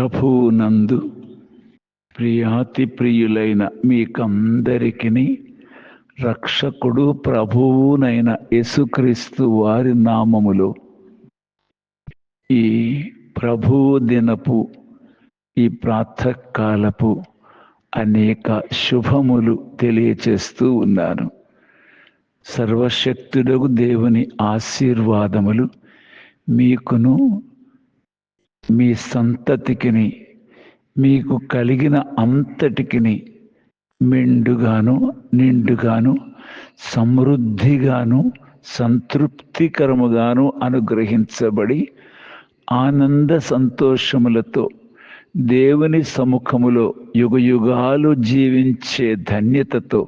ప్రభునందు ప్రియాతి ప్రియులైన మీకందరికీ రక్షకుడు ప్రభువునైన యేసుక్రీస్తు వారి నామములో ఈ ప్రభువు దినపు ఈ ప్రాతకాలపు అనేక శుభములు తెలియచేస్తూ ఉన్నాను. సర్వశక్తుడకు దేవుని ఆశీర్వాదములు మీకును మీ సంతతికిని మీకు కలిగిన అంతటికిని మెండుగాను నిండుగాను సమృద్ధిగాను సంతృప్తికరముగాను అనుగ్రహించబడి ఆనంద సంతోషములతో దేవుని సముఖములో యుగయుగాలు జీవించే ధన్యతతో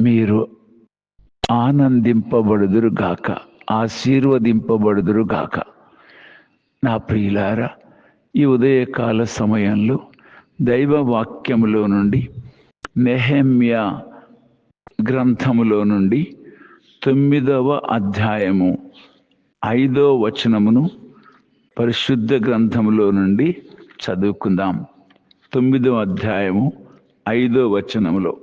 మీరు ఆనందింపబడుదురు గాక ఆశీర్వదింపబడుదురు గాక నా ప్రియులారా ఈ ఉదయకాల సమయంలో దైవ వాక్యములో నుండి నెహమ్య గ్రంథములో నుండి తొమ్మిదవ అధ్యాయము ఐదో వచనమును పరిశుద్ధ గ్రంథములో నుండి చదువుకుందాం. తొమ్మిదవ అధ్యాయము ఐదో వచనములో.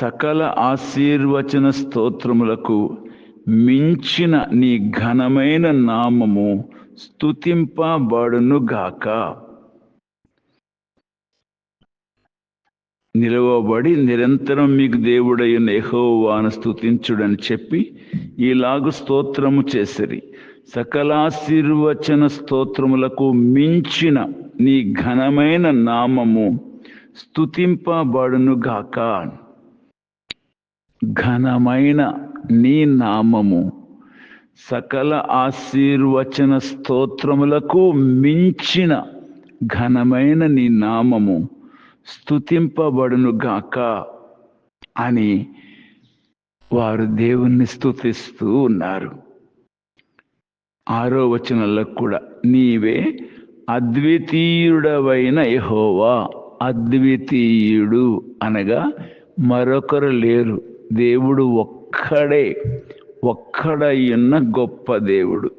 సకల ఆశీర్వచన స్తోత్రములకు మించిన నీ ఘనమైన నామము స్తుతింపబడును గాక. నిలవబడి నిరంతరం మీకు దేవుడైన ఎహోవాను స్తుతించుడని చెప్పి ఈలాగు స్తోత్రము చేసిరి. సకలాశీర్వచన స్తోత్రములకు మించిన నీ ఘనమైన నామము స్తుతింపబడును గాక. ఘనమైన నీ నామము. సకల ఆశీర్వచన స్తోత్రములకు మించిన ఘనమైన నీ నామము. స్తుతింపబడును గాక అని వారు దేవుణ్ణి స్థుతిస్తూ ఉన్నారు. ఆరో వచనంలో కూడా నీవే అద్వితీయుడవైన యహోవా అద్వితీయుడు అనగా మరొకరు లేరు. దేవుడు ఒక్కడే ఒక్కడయ్యున్న గొప్ప దేవుడు.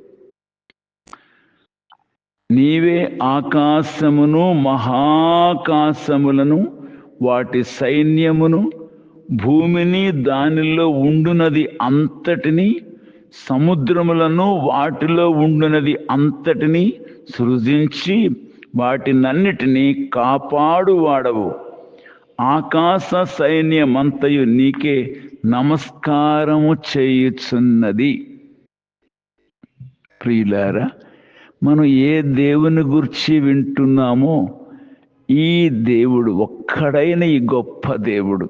నీవే ఆకాశమును మహాకాశములను వాటి సైన్యమును భూమిని దానిలో ఉండునది అంతటిని సముద్రములను వాటిలో ఉండునది అంతటిని సృజించి వాటినన్నిటినీ కాపాడువాడవు. ఆకాశ సైన్యమంతయు నీకే నమస్కారము చేయుచున్నది. ప్రియులారా మనం ఏ దేవుని గురించి వింటున్నామో ఈ దేవుడు ఒక్కడైన ఈ గొప్ప దేవుడు.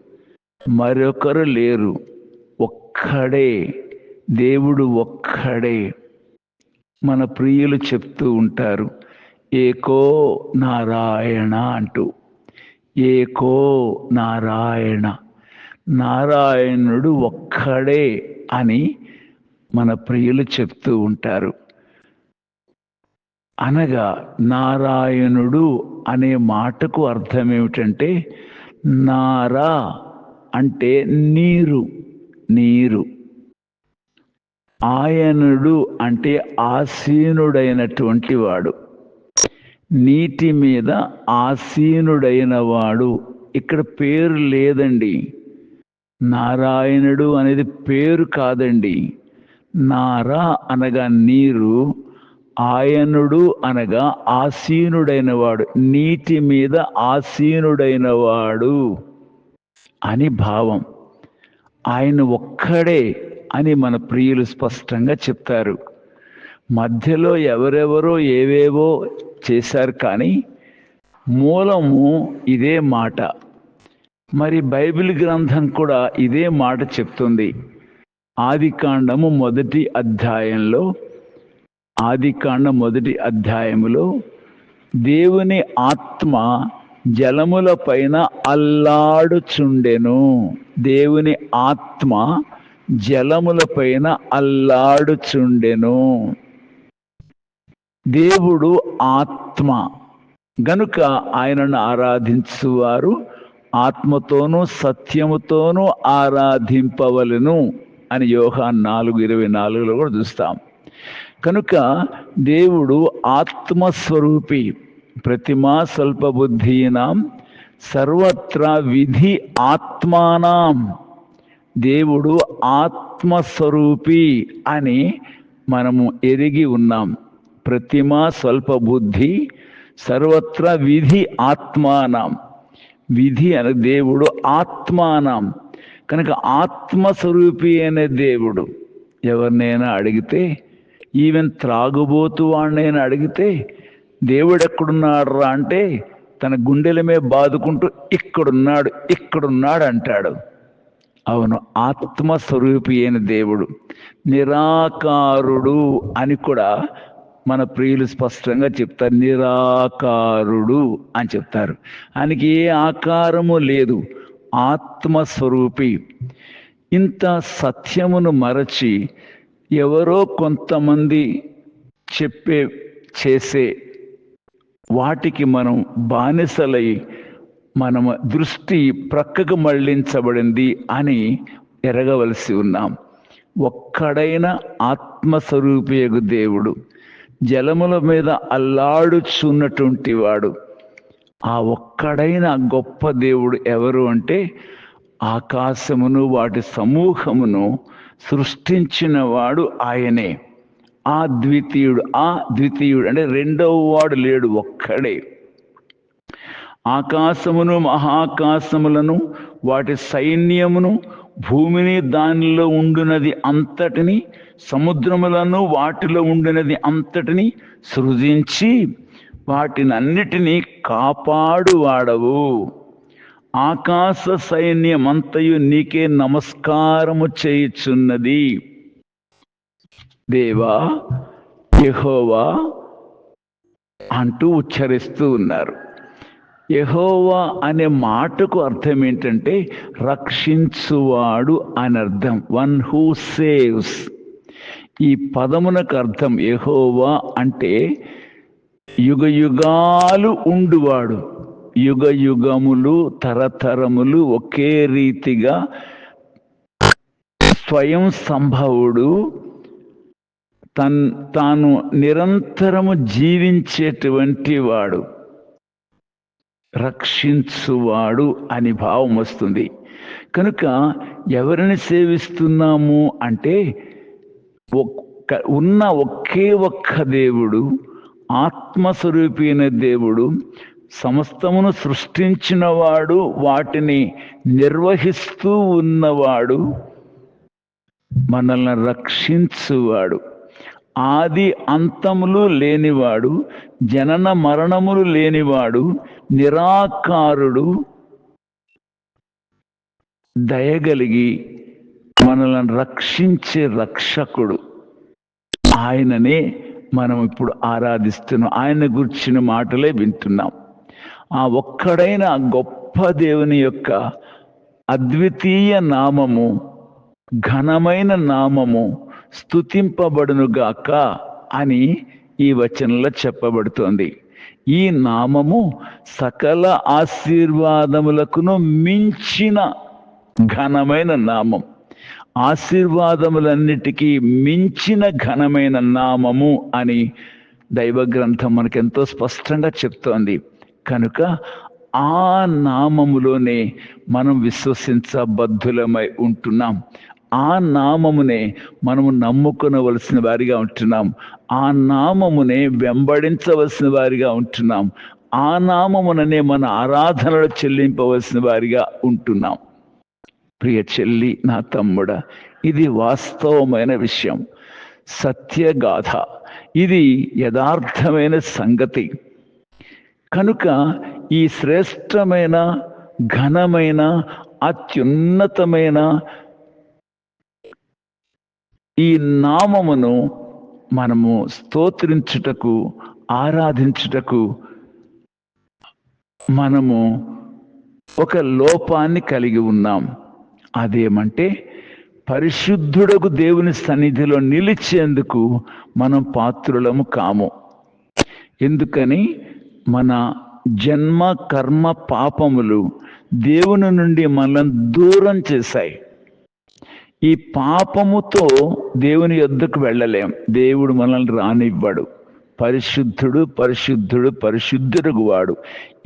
మరొకరు లేరు. ఒక్కడే. దేవుడు ఒక్కడే. మన ప్రియులు చెప్తూ ఉంటారు ఏకో నారాయణ అంటూ. ఏకో నారాయణ. నారాయణుడు ఒక్కడే అని మన ప్రియులు చెప్తూ ఉంటారు. అనగా నారాయణుడు అనే మాటకు అర్థం ఏమిటంటే నారా అంటే నీరు నీరు. ఆయనుడు అంటే ఆసీనుడైనటువంటి వాడు. నీటి మీద ఆసీనుడైన వాడు ఇక్కడ పేరు లేదండి. నారాయణుడు అనేది పేరు కాదండి. నారా అనగా నీరు ఆయనుడు అనగా ఆసీనుడైన వాడు నీటి మీద ఆసీనుడైన వాడు అని భావం. ఆయన ఒక్కడే అని మన ప్రియులు స్పష్టంగా చెప్తారు. మధ్యలో ఎవరెవరో ఏవేవో చేశారు కానీ మూలము ఇదే మాట. మరి బైబిల్ గ్రంథం కూడా ఇదే మాట చెప్తుంది. ఆదికాండము మొదటి అధ్యాయంలో ఆదికాండ మొదటి అధ్యాయములో దేవుని ఆత్మ జలముల పైన అల్లాడుచుండెను. దేవుని ఆత్మ జలముల పైన అల్లాడుచుండెను. దేవుడు ఆత్మ. గనుక ఆయనను ఆరాధించువారు ఆత్మతోనూ సత్యముతోనూ ఆరాధింపవలను అని యోహా నాలుగు ఇరవై నాలుగులో కూడా చూస్తాం. కనుక దేవుడు ఆత్మస్వరూపి ప్రతిమా స్వల్పబుద్ధీనాం సర్వత్రా విధి ఆత్మానాం. దేవుడు ఆత్మస్వరూపి అని మనము ఎరిగి ఉన్నాం. ప్రతిమ స్వల్ప బుద్ధి సర్వత్ర విధి ఆత్మానం. విధి అనే దేవుడు ఆత్మానం. కనుక ఆత్మస్వరూపి అనే దేవుడు ఎవరినైనా అడిగితే ఈవెన్ త్రాగుబోతు వాడినైనా అడిగితే దేవుడు ఎక్కడున్నాడు రా అంటే తన గుండెలమే బాదుకుంటూ ఇక్కడున్నాడు ఇక్కడున్నాడు అంటాడు. అవును ఆత్మస్వరూపి అయిన దేవుడు నిరాకారుడు అని కూడా మన ప్రియులు స్పష్టంగా చెప్తారు నిరాకారుడు అని చెప్తారు. ఆయనకి ఏ ఆకారము లేదు. ఆత్మస్వరూపి. ఇంత సత్యమును మరచి ఎవరో కొంతమంది చెప్పే చేసే వాటికి మనం బానిసలై మనం దృష్టి ప్రక్కకు మళ్ళించబడింది అని ఎరగవలసి ఉన్నాం. ఒక్కడైన ఆత్మస్వరూపియగు దేవుడు. జలముల మీద అల్లాడుచున్నటువంటి వాడు. ఆ ఒక్కడైన గొప్ప దేవుడు ఎవరు అంటే ఆకాశమును వాటి సమూహమును సృష్టించిన వాడు ఆయనే. ఆ ద్వితీయుడు ఆ ద్వితీయుడు అంటే రెండవ వాడు లేడు ఒక్కడే. ఆకాశమును మహాకాశములను వాటి సైన్యమును భూమిని దానిలో ఉండునది అంతటిని సముద్రములను వాటిలో ఉండినది అంతటిని సృజించి వాటిని అన్నిటినీ కాపాడువాడవు. ఆకాశ సైన్యమంతయు నీకే నమస్కారము చేయుచున్నది. దేవా యహోవా అంటూ ఉచ్చరిస్తూ ఉన్నారు. యహోవా అనే మాటకు అర్థం ఏంటంటే రక్షించువాడు అని అర్థం. వన్ హూ సేవ్స్ ఈ పదమునకు అర్థం యహోవా అంటే యుగ యుగాలు ఉండువాడు. యుగ యుగములు తరతరములు ఒకే రీతిగా స్వయం సంభవుడు. తన్ తాను నిరంతరము జీవించేటువంటి వాడు. రక్షించువాడు అని భావం వస్తుంది. కనుక ఎవరిని సేవిస్తున్నాము అంటే ఒక్క ఉన్న ఒకే ఒక్క దేవుడు ఆత్మస్వరూపైన దేవుడు సమస్తమును సృష్టించినవాడు వాటిని నిర్వహిస్తూ ఉన్నవాడు మనల్ని రక్షించువాడు. ఆది అంతములు లేనివాడు జనన మరణములు లేనివాడు నిరాకారుడు దయగలిగి మనల్ని రక్షించే రక్షకుడు. ఆయననే మనం ఇప్పుడు ఆరాధిస్తున్నాం. ఆయన గుర్చిన మాటలే వింటున్నాం. ఆ ఒక్కడైన గొప్ప దేవుని యొక్క అద్వితీయ నామము ఘనమైన నామము స్థుతింపబడునుగాక అని ఈ వచనంలో చెప్పబడుతోంది. ఈ నామము సకల ఆశీర్వాదములకును మించిన ఘనమైన నామం. ఆశీర్వాదములన్నిటికీ మించిన ఘనమైన నామము అని దైవ గ్రంథం మనకెంతో స్పష్టంగా చెప్తోంది. కనుక ఆ నామములోనే మనం విశ్వసించబద్ధులమై ఉంటున్నాం. ఆ నామమునే మనము నమ్ముకునవలసిన వారిగా ఉంటున్నాం. ఆ నామమునే వెంబడించవలసిన వారిగా ఉంటున్నాం. ఆ నామముననే మన ఆరాధనలు చెల్లింపవలసిన వారిగా ఉంటున్నాం. ప్రియ చెల్లి నా తమ్ముడ ఇది వాస్తవమైన విషయం. సత్యగాథ. ఇది యథార్థమైన సంగతి. కనుక ఈ శ్రేష్టమైన ఘనమైన అత్యున్నతమైన ఈ నామమును మనము స్తోత్రించుటకు ఆరాధించుటకు మనము ఒక లోపాన్ని కలిగి ఉన్నాం. అదేమంటే పరిశుద్ధుడకు దేవుని సన్నిధిలో నిలిచేందుకు మనం పాత్రులము కాము. ఎందుకని మన జన్మ కర్మ పాపములు దేవుని నుండి మనల్ని దూరం చేశాయి. ఈ పాపముతో దేవుని యొద్దకు వెళ్ళలేం. దేవుడు మనల్ని రానివ్వడు. పరిశుద్ధుడు పరిశుద్ధుడు పరిశుద్ధుడు వాడు.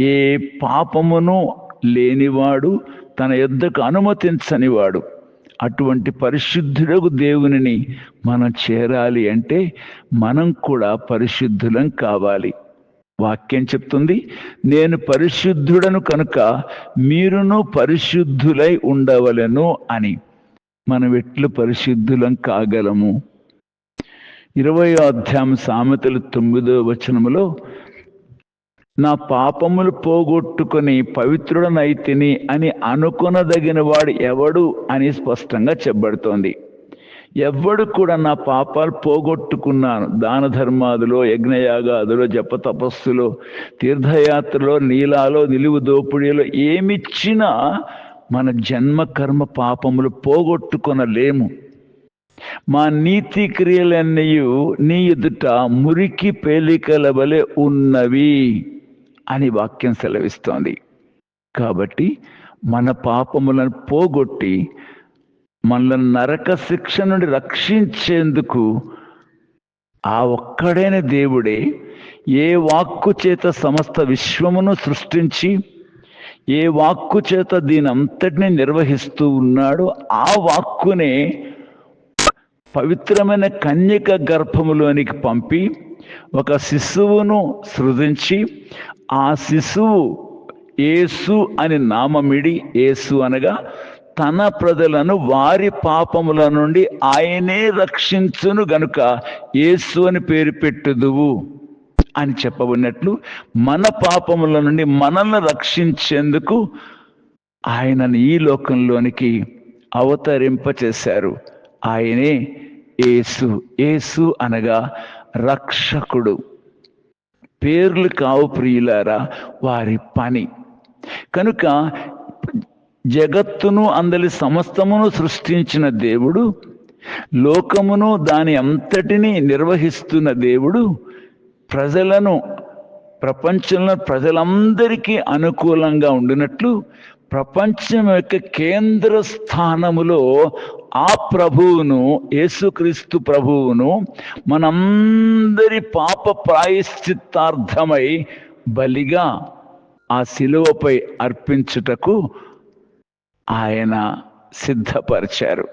ఏ పాపమును లేనివాడు తన యొద్దకు అనుమతించనివాడు అటువంటి పరిశుద్ధుడకు దేవునిని మనం చేరాలి అంటే మనం కూడా పరిశుద్ధులం కావాలి. వాక్యం చెప్తుంది నేను పరిశుద్ధుడను కనుక మీరును పరిశుద్ధులై ఉండవలను అని. మనం ఎట్లు పరిశుద్ధులం కాగలము. ఇరవై అధ్యాయం సామెతలు తొమ్మిదో వచనములో నా పాపములు పోగొట్టుకొని పవిత్రుడనైతిని అని అనుకొనదగిన వాడు ఎవడు అని స్పష్టంగా చెప్పబడుతోంది. ఎవ్వడు కూడా నా పాపాలు పోగొట్టుకున్నాను. దాన ధర్మాదులో యజ్ఞయాగాదులో జప తపస్సులో తీర్థయాత్రలో నీలాలో నిలువు దోపిడీలో ఏమిచ్చినా మన జన్మ కర్మ పాపములు పోగొట్టుకొనలేము. మా నీతి క్రియలన్నీ నీ ఎదుట మురికి పేలికల వలె ఉన్నవి అని వాక్యం సెలవిస్తోంది. కాబట్టి మన పాపములను పోగొట్టి మనల్ని నరక శిక్ష నుండి రక్షించేందుకు ఆ ఒక్కడైన దేవుడే ఏ వాక్కు చేత సమస్త విశ్వమును సృష్టించి ఏ వాక్కు చేత దీని అంతటిని నిర్వహిస్తూ ఉన్నాడో ఆ వాక్కునే పవిత్రమైన కన్యక గర్భములోనికి పంపి ఒక శిశువును సృజించి ఆ శిశువు ఏసు అని నామమిడి ఏసు అనగా తన ప్రజలను వారి పాపముల నుండి ఆయనే రక్షించును గనుక ఏసు అని పేరు పెట్టుదువు. అని చెప్పబడినట్లు మన పాపముల నుండి మనల్ని రక్షించేందుకు ఆయనను ఈ లోకంలోనికి అవతరింపచేశారు. ఆయనే ఏసు ఏసు అనగా రక్షకుడు. పేర్లు కావు ప్రియులారా వారి పని. కనుక జగత్తును అందరి సమస్తమును సృష్టించిన దేవుడు లోకమును దాని అంతటిని నిర్వహిస్తున్న దేవుడు ప్రజలను ప్రపంచంలో ప్రజలందరికీ అనుకూలంగా ఉండినట్లు ప్రపంచం యొక్క కేంద్ర స్థానములో ఆ ప్రభువును యేసుక్రీస్తు ప్రభువును మనందరి పాప ప్రాయశ్చిత్తార్థమై బలిగా ఆ శిలువపై అర్పించుటకు ఆయన సిద్ధపరిచారు.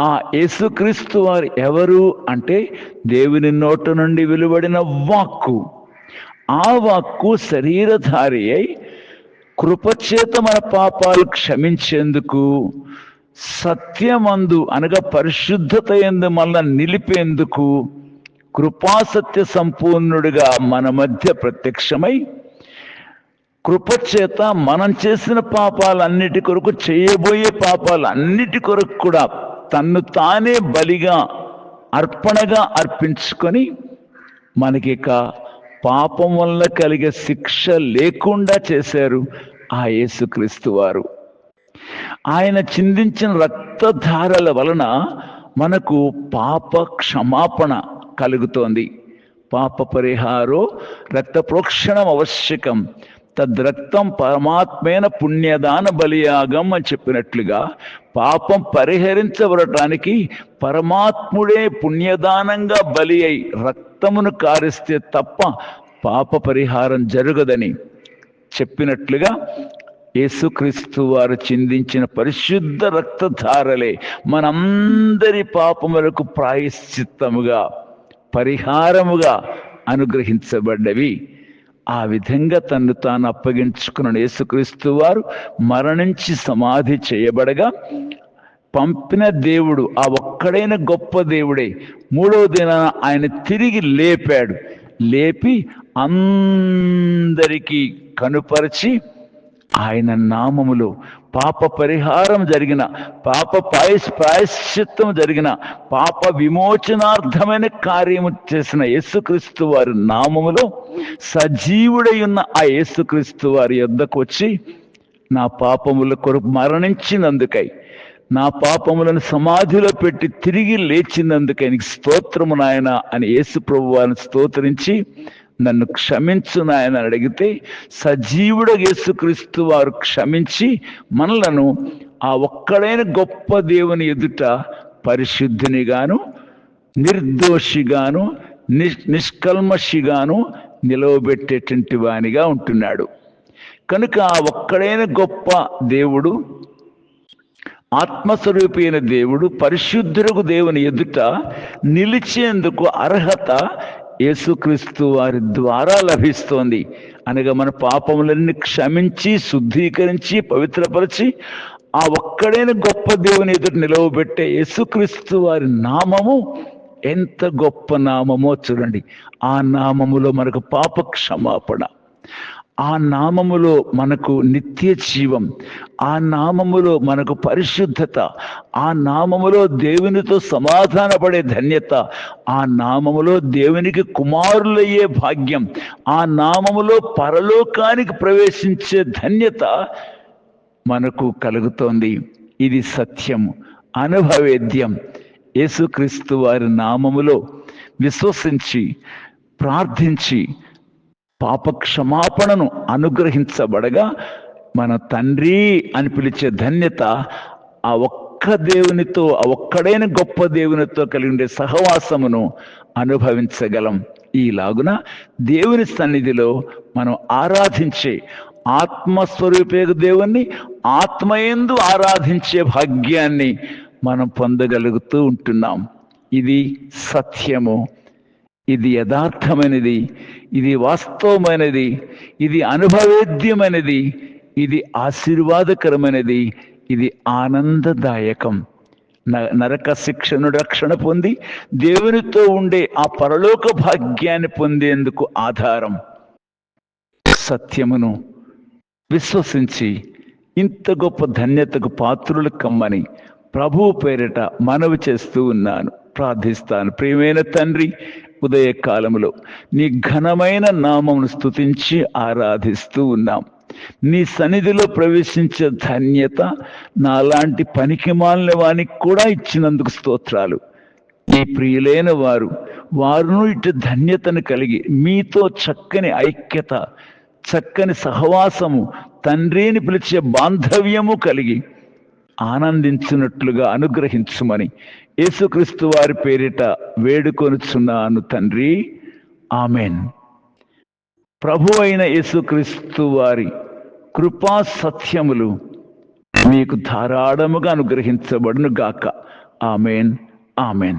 ఆ యేసుక్రీస్తు వారు ఎవరు అంటే దేవుని నోట నుండి వెలువడిన వాక్కు. ఆ వాక్కు శరీరధారి అయి కృపచేత మన పాపాలు క్షమించేందుకు సత్యమందు అనగా పరిశుద్ధత ఎందు మళ్ళా నిలిపేందుకు కృపాసత్య సంపూర్ణుడిగా మన మధ్య ప్రత్యక్షమై కృపచేత మనం చేసిన పాపాలన్నిటి కొరకు చేయబోయే పాపాలన్నిటి కొరకు కూడా తన్ను తానే బలిగా అర్పణగా అర్పించుకొని మనకిక పాపం వల్ల కలిగే శిక్ష లేకుండా చేశారు ఆ యేసుక్రీస్తు వారు. ఆయన చిందించిన రక్తధారల వలన మనకు పాప క్షమాపణ కలుగుతోంది. పాప పరిహారో రక్త ప్రోక్షణం అవశ్యకం తద్రక్తం పరమాత్మైన పుణ్యదాన బలియాగం అని చెప్పినట్లుగా పాపం పరిహరించబడటానికి పరమాత్ముడే పుణ్యదానంగా బలి అయి రక్తమును కారిస్తే తప్ప పాప పరిహారం జరగదని చెప్పినట్లుగా యేసుక్రీస్తు వారు చిందించిన పరిశుద్ధ రక్తధారలే మనందరి పాపములకు ప్రాయశ్చిత్తముగా పరిహారముగా అనుగ్రహించబడ్డవి ఆ విధంగా తను తాను అప్పగించుకున్న యేసుక్రీస్తు వారు మరణించి సమాధి చేయబడగా పంపిన దేవుడు ఆ ఒక్కడైన గొప్ప దేవుడే. మూడవ దినాన ఆయన తిరిగి లేపాడు. లేపి అందరికీ కనుపరిచి ఆయన నామములో పాప పరిహారం జరిగిన పాప పాయస్ ప్రాయశ్చిత్తం జరిగిన పాప విమోచనార్థమైన కార్యము చేసిన యేసుక్రీస్తు వారి నామములో సజీవుడై ఉన్న ఆ యేసుక్రీస్తు వారి యొద్దకు వచ్చి నా పాపముల కొరకు మరణించినందుకై నా పాపములను సమాధిలో పెట్టి తిరిగి లేచినందుకై నీకు స్తోత్రము నాయన అని యేసు ప్రభు వారిని స్తోత్రించి నన్ను క్షమించు నాయన అడిగితే సజీవుడు యేసుక్రీస్తు వారు క్షమించి మనలను ఆ ఒక్కడైన గొప్ప దేవుని ఎదుట పరిశుద్ధినిగాను నిర్దోషిగాను ని నిష్కల్మషిగాను నిలవబెట్టేటువంటి వానిగా ఉంటున్నాడు. కనుక ఆ ఒక్కడైన గొప్ప దేవుడు ఆత్మస్వరూపైన దేవుడు పరిశుద్ధులకు దేవుని ఎదుట నిలిచేందుకు అర్హత యేసుక్రీస్తు వారి ద్వారా లభిస్తోంది. అనగా మన పాపములన్నీ క్షమించి శుద్ధీకరించి పవిత్రపరిచి ఆ ఒక్కడైన గొప్ప దేవుని ఎదుట నిలవబెట్టే యేసుక్రీస్తు వారి నామము ఎంత గొప్ప నామమో చూడండి. ఆ నామములో మనకు పాప క్షమాపణ ఆ నామములో మనకు నిత్య జీవం ఆ నామములో మనకు పరిశుద్ధత ఆ నామములో దేవునితో సమాధానపడే ధన్యత ఆ నామములో దేవునికి కుమారులయ్యే భాగ్యం ఆ నామములో పరలోకానికి ప్రవేశించే ధన్యత మనకు కలుగుతోంది. ఇది సత్యం అనుభవేద్యం. యేసుక్రీస్తు వారి నామములో విశ్వసించి ప్రార్థించి పాప క్షమాపణను అనుగ్రహించబడగా మన తండ్రి అని పిలిచే ధన్యత ఆ ఒక్క దేవునితో ఆ ఒక్కడైన గొప్ప దేవునితో కలిగి ఉండే సహవాసమును అనుభవించగలం. ఈలాగున దేవుని సన్నిధిలో మనం ఆరాధించే ఆత్మస్వరూపే దేవుణ్ణి ఆత్మయందు ఆరాధించే భాగ్యాన్ని మనం పొందగలుగుతూ ఉంటున్నాం. ఇది సత్యము. ఇది యథార్థమైనది ఇది వాస్తవమైనది ఇది అనుభవేద్యమైనది ఇది ఆశీర్వాదకరమైనది ఇది ఆనందదాయకం. నరక శిక్షను రక్షణ పొంది దేవునితో ఉండే ఆ పరలోక భాగ్యాన్ని పొందేందుకు ఆధారం. సత్యమును విశ్వసించి ఇంత గొప్ప ధన్యతకు పాత్రులు కమ్మని ప్రభువు పేరిట మనవి చేస్తూ ఉన్నాను. ప్రార్థిస్తాను. ప్రియమైన తండ్రి ఉదయకాలములో నీ ఘనమైన నామమును స్తుతించి ఆరాధిస్తూ ఉన్నాం. నీ సన్నిధిలో ప్రవేశించే ధన్యత నాలాంటి పనికి మాలిన వానికి కూడా ఇచ్చినందుకు స్తోత్రాలు. నీ ప్రియులైన వారు వారును ఇటు ధన్యతను కలిగి మీతో చక్కని ఐక్యత చక్కని సహవాసము తండ్రిని పిలిచే బాంధవ్యము కలిగి ఆనందించినట్లుగా అనుగ్రహించుమని యేసుక్రీస్తు వారి పేరిట వేడుకొనుచున్నాను తండ్రి. ఆమెన్. ప్రభు అయిన యేసుక్రీస్తు వారి కృపా సత్యములు మీకు ధారాళముగా అనుగ్రహించబడును గాక ఆమెన్. ఆమెన్.